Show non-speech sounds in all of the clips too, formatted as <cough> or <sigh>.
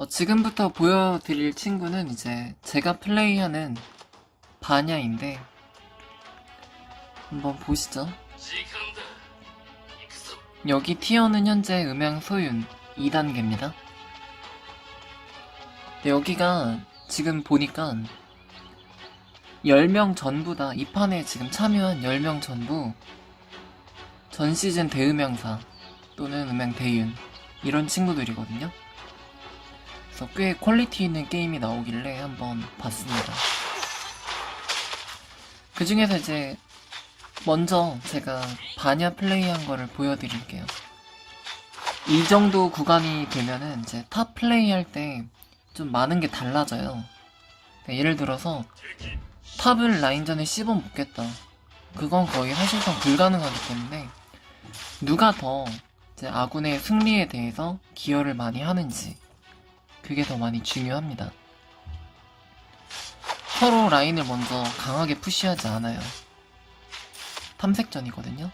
어, 지금부터 보여드릴 친구는 이제 제가 플레이하는 바냐인데 한번 보시죠. 여기 티어는 현재 음향 소윤 2단계입니다. 여기가 지금 보니까 10명 전부 다, 이 판에 지금 참여한 10명 전부 전 시즌 대음향사 또는 음향 대윤 이런 친구들이거든요. 그래서 꽤 퀄리티 있는 게임이 나오길래 한번 봤습니다. 그 중에서 이제 먼저 제가 바냐 플레이한 거를 보여드릴게요. 이 정도 구간이 되면은 이제 탑 플레이할 때 좀 많은 게 달라져요. 그러니까 예를 들어서 탑을 라인전에 씹어 먹겠다. 그건 거의 사실상 불가능하기 때문에 누가 더 아군의 승리에 대해서 기여를 많이 하는지 그게 더 많이 중요합니다. 서로 라인을 먼저 강하게 푸시하지 않아요. 탐색전이거든요.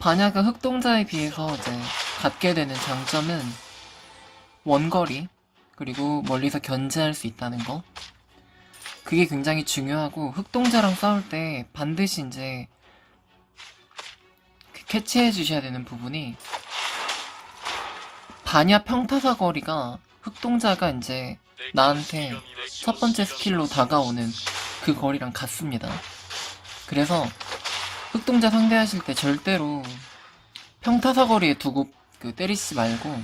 반야가 흑동자에 비해서 이제 갖게 되는 장점은 원거리 그리고 멀리서 견제할 수 있다는 거. 그게 굉장히 중요하고 흑동자랑 싸울 때 반드시 이제 그 캐치해 주셔야 되는 부분이 반야 평타사 거리가 흑동자가 이제 나한테 첫 번째 스킬로 다가오는 그 거리랑 같습니다. 그래서 흑동자 상대하실 때 절대로 평타사 거리에 두고 그 때리지 말고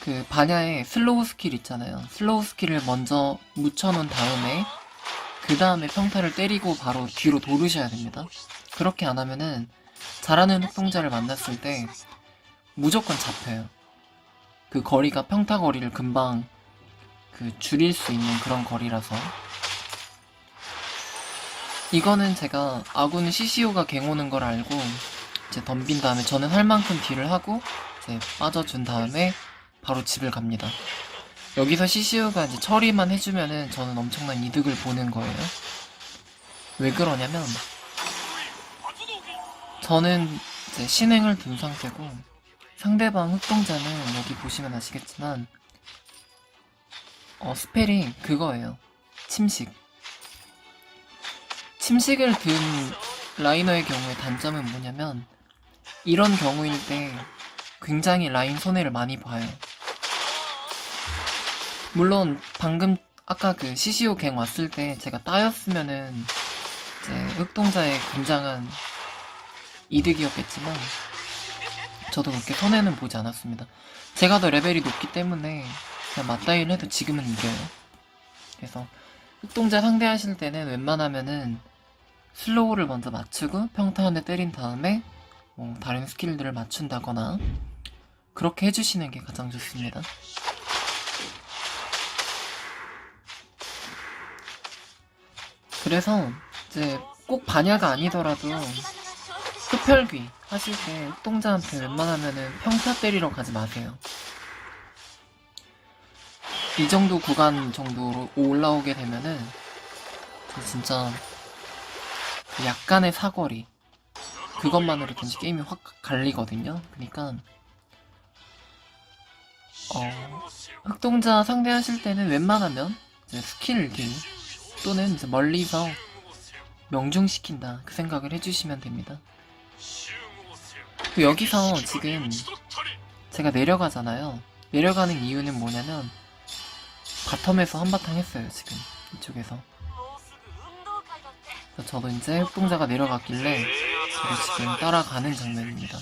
그 반야의 슬로우 스킬 있잖아요. 슬로우 스킬을 먼저 묻혀놓은 다음에 그 다음에 평타를 때리고 바로 뒤로 도르셔야 됩니다. 그렇게 안 하면은 잘하는 흑동자를 만났을 때 무조건 잡혀요. 그 거리가 평타 거리를 금방 그 줄일 수 있는 그런 거리라서 이거는 제가 아군 CCO가 갱 오는 걸 알고 이제 덤빈 다음에 저는 할 만큼 딜을 하고 이제 빠져준 다음에 바로 집을 갑니다. 여기서 CCU가 이제 처리만 해주면은 저는 엄청난 이득을 보는 거예요. 왜 그러냐면 저는 이제 신행을 둔 상태고 상대방 흑동자는 여기 보시면 아시겠지만 어 스펠이 그거예요. 침식. 침식을 든 라이너의 경우에 단점은 뭐냐면 이런 경우일 때 굉장히 라인 손해를 많이 봐요. 물론 방금 아까 그 CCO 갱 왔을 때 제가 따였으면은 이제 흑동자의 굉장한 이득이었겠지만 저도 그렇게 손해는 보지 않았습니다. 제가 더 레벨이 높기 때문에 그냥 맞다이를 해도 지금은 이겨요. 그래서 흑동자 상대하실 때는 웬만하면은 슬로우를 먼저 맞추고 평타 한대 때린 다음에 뭐 다른 스킬들을 맞춘다거나 그렇게 해주시는 게 가장 좋습니다. 그래서 이제 꼭 반야가 아니더라도 흡혈귀 하실 때 흑동자한테 웬만하면은 평타 때리러 가지 마세요. 이 정도 구간 정도로 올라오게 되면은 진짜 약간의 사거리 그것만으로 든지 게임이 확 갈리거든요. 그러니까 어, 흑동자 상대하실 때는 웬만하면 스킬 딜 또는 멀리서 명중시킨다 그 생각을 해주시면 됩니다. 그 여기서 지금 제가 내려가잖아요. 내려가는 이유는 뭐냐면 바텀에서 한바탕 했어요 지금 이쪽에서. 저도 이제 흑동자가 내려갔길래 저도 지금 따라가는 장면입니다.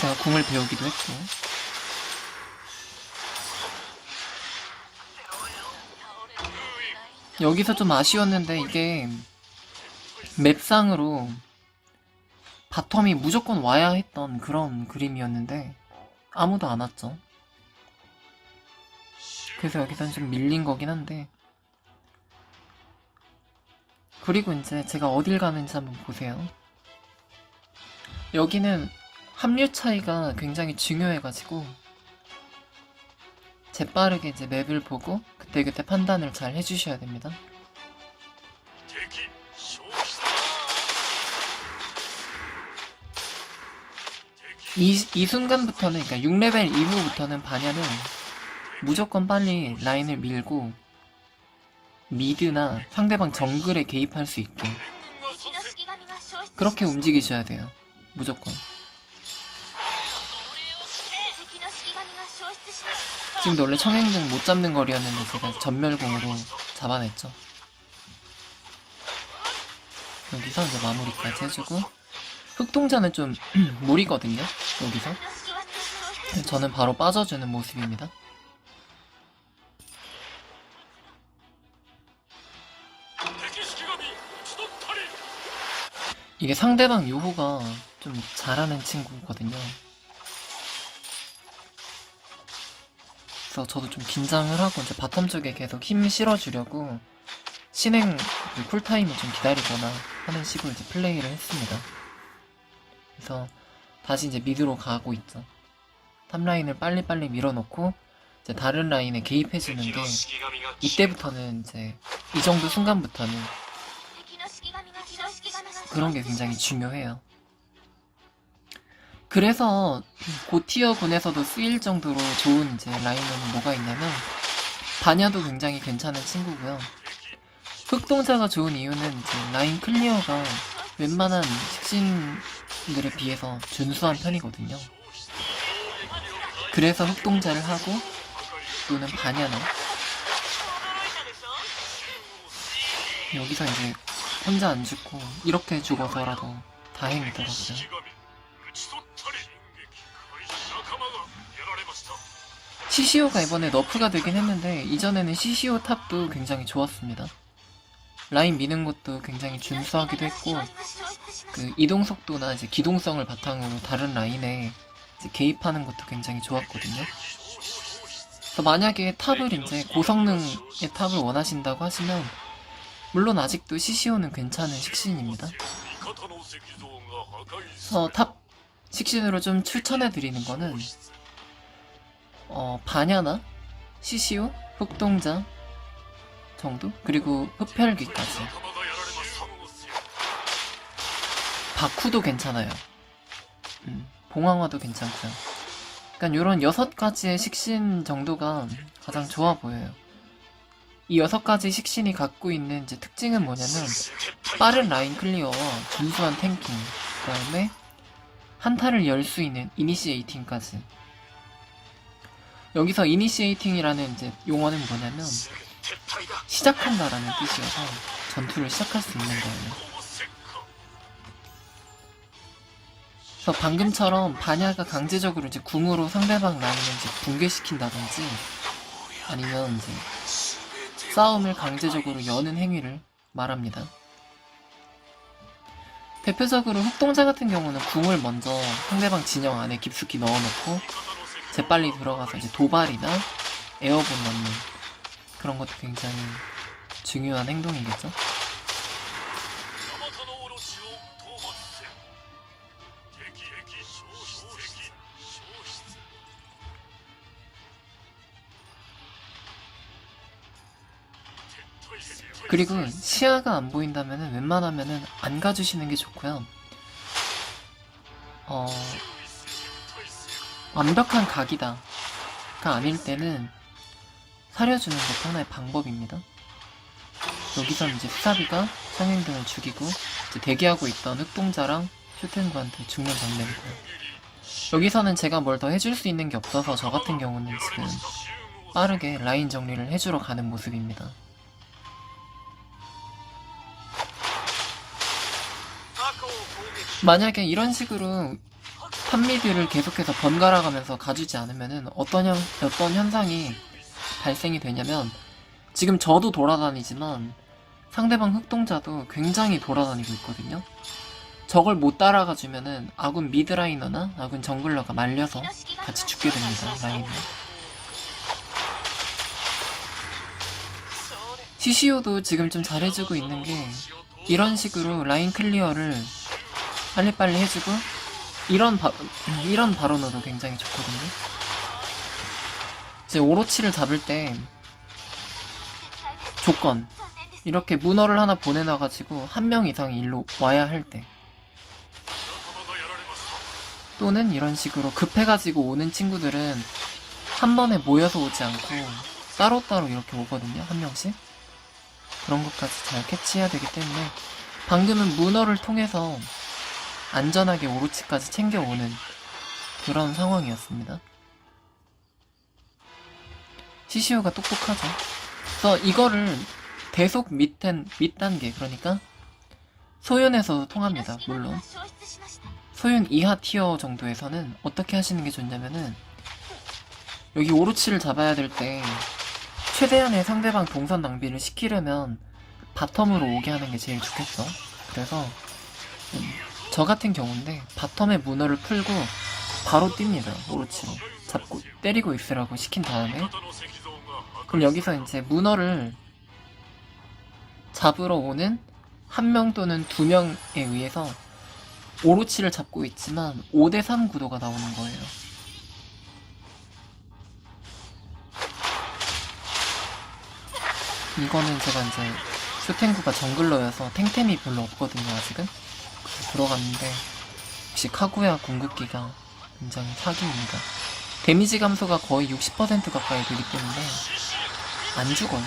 제가 궁을 배우기도 했고 여기서 좀 아쉬웠는데 이게 맵상으로 바텀이 무조건 와야 했던 그런 그림이었는데 아무도 안 왔죠. 그래서 여기선 좀 밀린 거긴 한데 그리고 이제 제가 어딜 가는지 한번 보세요. 여기는 합류 차이가 굉장히 중요해가지고 재빠르게 이제 맵을 보고 그때그때 판단을 잘 해주셔야 됩니다. 이, 이 순간부터는 그러니까 6레벨 이후부터는 반야는 무조건 빨리 라인을 밀고 미드나 상대방 정글에 개입할 수 있게 그렇게 움직이셔야 돼요. 무조건. 지금 원래 청행등 못 잡는 거리였는데 제가 전멸공으로 잡아냈죠. 여기서 이제 마무리까지 해주고. 흑동자는 좀 <clears throat> 무리거든요 여기서. 저는 바로 빠져주는 모습입니다. 이게 상대방 요호가 좀 잘하는 친구거든요. 그래서 저도 좀 긴장을 하고 이제 바텀 쪽에 계속 힘 실어주려고 신행 그 쿨타임을 좀 기다리거나 하는 식으로 이제 플레이를 했습니다. 그래서 다시 이제 미드로 가고 있죠. 탑라인을 빨리빨리 밀어놓고 이제 다른 라인에 개입해주는 게 이때부터는 이제 이 정도 순간부터는 그런 게 굉장히 중요해요. 그래서 고티어 군에서도 쓰일 정도로 좋은 이제 라인은 뭐가 있냐면 반야도 굉장히 괜찮은 친구고요. 흑동사가 좋은 이유는 이제 라인 클리어가 웬만한 식신들에 비해서 준수한 편이거든요. 그래서 흑동자를 하고 또는 바냐나 여기서 이제 혼자 안 죽고 이렇게 죽어서라도 다행이더라고요. 시시오가 이번에 너프가 되긴 했는데 이전에는 시시오 탑도 굉장히 좋았습니다. 라인 미는 것도 굉장히 준수하기도 했고 그 이동 속도나 이제 기동성을 바탕으로 다른 라인에 개입하는 것도 굉장히 좋았거든요. 그래서 만약에 탑을 이제 고성능의 탑을 원하신다고 하시면 물론 아직도 CCO는 괜찮은 식신입니다. 그래서 탑 식신으로 좀 추천해 드리는 거는 어, 바냐나 CCO, 흑동자 정도 그리고 흡혈귀까지 바쿠도 괜찮아요. 음, 봉황화도 괜찮고요. 그러니까 이런 여섯 가지의 식신 정도가 가장 좋아 보여요. 이 여섯 가지 식신이 갖고 있는 이제 특징은 뭐냐면 빠른 라인 클리어와 준수한 탱킹, 그 다음에 한타를 열 수 있는 이니시에이팅까지. 여기서 이니시에이팅이라는 이제 용어는 뭐냐면 시작한다라는 뜻이어서 전투를 시작할 수 있는 거예요. 그래서 방금처럼 반야가 강제적으로 이제 궁으로 상대방 라인을 이제 붕괴시킨다든지 아니면 이제 싸움을 강제적으로 여는 행위를 말합니다. 대표적으로 흑동자 같은 경우는 궁을 먼저 상대방 진영 안에 깊숙이 넣어놓고 재빨리 들어가서 이제 도발이나 에어본 넣는 그런 것도 굉장히 중요한 행동이겠죠. 그리고 시야가 안 보인다면은 웬만하면은 안 가주시는 게 좋고요. 어, 완벽한 각이다 가 아닐 때는 사려주는 것도 하나의 방법입니다. 여기선 이제 수사비가 성행등을 죽이고 대기하고 있던 흑동자랑 슈텐구한테 죽는 장면이고요. 여기서는 제가 뭘 더 해줄 수 있는 게 없어서 저 같은 경우는 지금 빠르게 라인 정리를 해주러 가는 모습입니다. 만약에 이런 식으로 탑미드를 계속해서 번갈아 가면서 가주지 않으면은 어떤 현, 어떤 현상이 발생이 되냐면 지금 저도 돌아다니지만 상대방 흑동자도 굉장히 돌아다니고 있거든요. 저걸 못 따라가 주면은 아군 미드라이너나 아군 정글러가 말려서 같이 죽게 됩니다. 라인을. CCO도 지금 좀 잘해주고 있는 게 이런 식으로 라인 클리어를 빨리빨리 해주고 이런 바, 음, 이런 바로너도 굉장히 좋거든요. 이제 오로치를 잡을 때 조건 이렇게 문어를 하나 보내놔가지고 한 명 이상이 일로 와야 할 때 또는 이런 식으로 급해가지고 오는 친구들은 한 번에 모여서 오지 않고 따로따로 이렇게 오거든요. 한 명씩. 그런 것까지 잘 캐치해야 되기 때문에 방금은 문어를 통해서 안전하게 오로치까지 챙겨오는 그런 상황이었습니다. CCU가 똑똑하죠. 그래서 이거를 대속 밑단, 밑단계 그러니까 소윤에서 통합니다. 물론 소윤 이하 티어 정도에서는 어떻게 하시는 게 좋냐면은 여기 오로치를 잡아야 될 때 최대한의 상대방 동선 낭비를 시키려면 바텀으로 오게 하는 게 제일 좋겠죠. 그래서 음, 저 같은 경우인데 바텀의 문어를 풀고 바로 뜁니다. 오로치로 잡고 때리고 있으라고 시킨 다음에 그럼 여기서 이제 문어를 잡으러 오는 한 명 또는 두 명에 의해서 오로치를 잡고 있지만 5대3 구도가 나오는 거예요. 이거는 제가 이제 쇼탱구가 정글러여서 탱템이 별로 없거든요, 아직은. 그래서 들어갔는데, 역시 카구야 궁극기가 굉장히 사기입니다. 데미지 감소가 거의 60% 가까이 때문에 안 죽어요.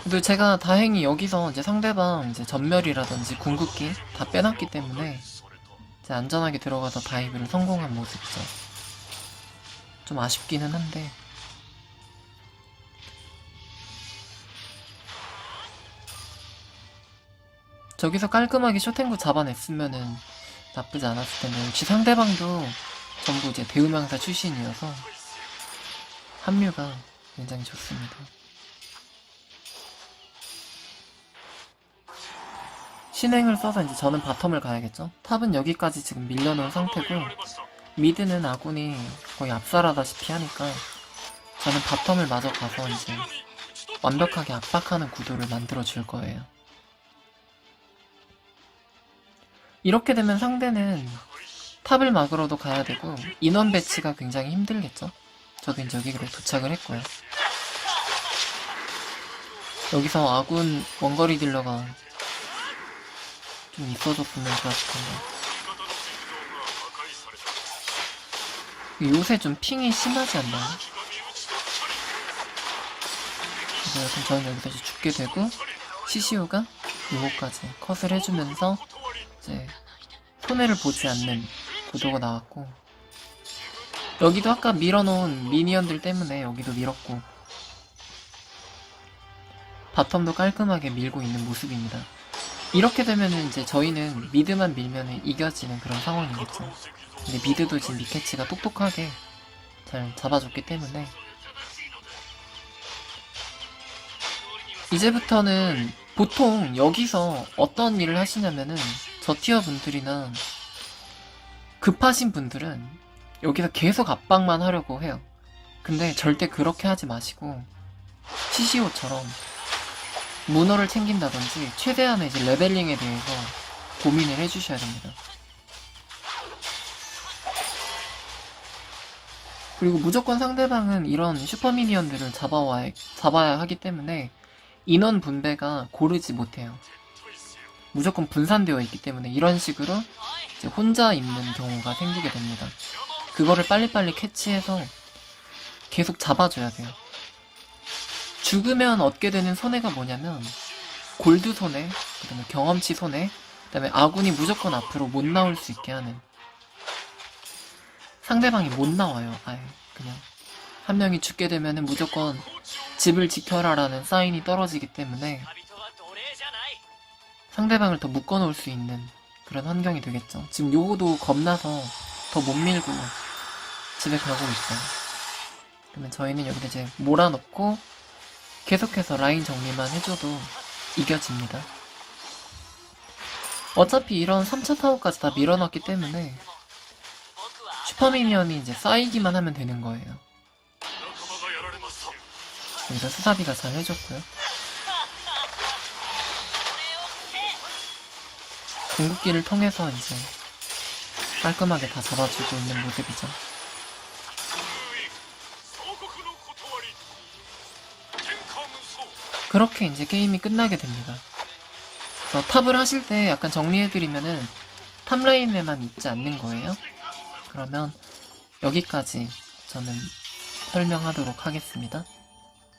그래도 제가 다행히 여기서 이제 상대방 이제 전멸이라든지 궁극기 다 빼놨기 때문에 이제 안전하게 들어가서 다이브를 성공한 모습이죠. 좀 아쉽기는 한데 저기서 깔끔하게 쇼탱구 잡아냈으면은 나쁘지 않았을 텐데 역시 상대방도 전부 이제 대우명사 출신이어서 합류가 굉장히 좋습니다. 신행을 써서 이제 저는 바텀을 가야겠죠. 탑은 여기까지 지금 밀려놓은 상태고 미드는 아군이 거의 압살하다시피 하니까 저는 바텀을 마저 가서 이제 완벽하게 압박하는 구도를 만들어 줄 거예요. 이렇게 되면 상대는 탑을 막으러도 가야 되고 인원 배치가 굉장히 힘들겠죠. 저긴 여기로 도착을 했고요. 여기서 아군 원거리 딜러가 좀 있어줬으면 좋았을 텐데. 요새 좀 핑이 심하지 않나요? 그래서 약간 저는 여기서 이제 죽게 되고, 시시오가 요거까지 컷을 해주면서 이제 손해를 보지 않는 구도가 나왔고, 여기도 아까 밀어놓은 미니언들 때문에 여기도 밀었고 바텀도 깔끔하게 밀고 있는 모습입니다. 이렇게 되면은 이제 저희는 미드만 밀면은 이겨지는 그런 상황이겠죠. 근데 미드도 지금 미캐치가 똑똑하게 잘 잡아줬기 때문에 이제부터는 보통 여기서 어떤 일을 하시냐면은 저 티어 분들이나 급하신 분들은 여기서 계속 압박만 하려고 해요. 근데 절대 그렇게 하지 마시고 CCO처럼 문어를 챙긴다든지 최대한의 이제 레벨링에 대해서 고민을 해주셔야 됩니다. 그리고 무조건 상대방은 이런 슈퍼미니언들을 잡아와야, 잡아야 하기 때문에 인원 분배가 고르지 못해요. 무조건 분산되어 있기 때문에 이런 식으로 이제 혼자 있는 경우가 생기게 됩니다. 그거를 빨리빨리 캐치해서 계속 잡아줘야 돼요. 죽으면 얻게 되는 손해가 뭐냐면 골드 손해, 그다음에 경험치 손해, 그다음에 아군이 무조건 앞으로 못 나올 수 있게 하는 상대방이 못 나와요. 아예 그냥 한 명이 죽게 되면은 무조건 집을 지켜라라는 사인이 떨어지기 때문에 상대방을 더 묶어놓을 수 있는 그런 환경이 되겠죠. 지금 요거도 겁나서 더 못 밀고 집에 가고 있어요. 그러면 저희는 여기다 이제 몰아넣고 계속해서 라인 정리만 해줘도 이겨집니다. 어차피 이런 3차 타워까지 다 밀어넣기 때문에 슈퍼미니언이 이제 쌓이기만 하면 되는 거예요. 여기서 수사비가 잘 해줬고요. 궁극기를 통해서 이제 깔끔하게 다 잡아주고 있는 모습이죠. 그렇게 이제 게임이 끝나게 됩니다. 그래서 탑을 하실 때 약간 정리해드리면은 탑라인에만 있지 않는 거예요. 그러면 여기까지 저는 설명하도록 하겠습니다.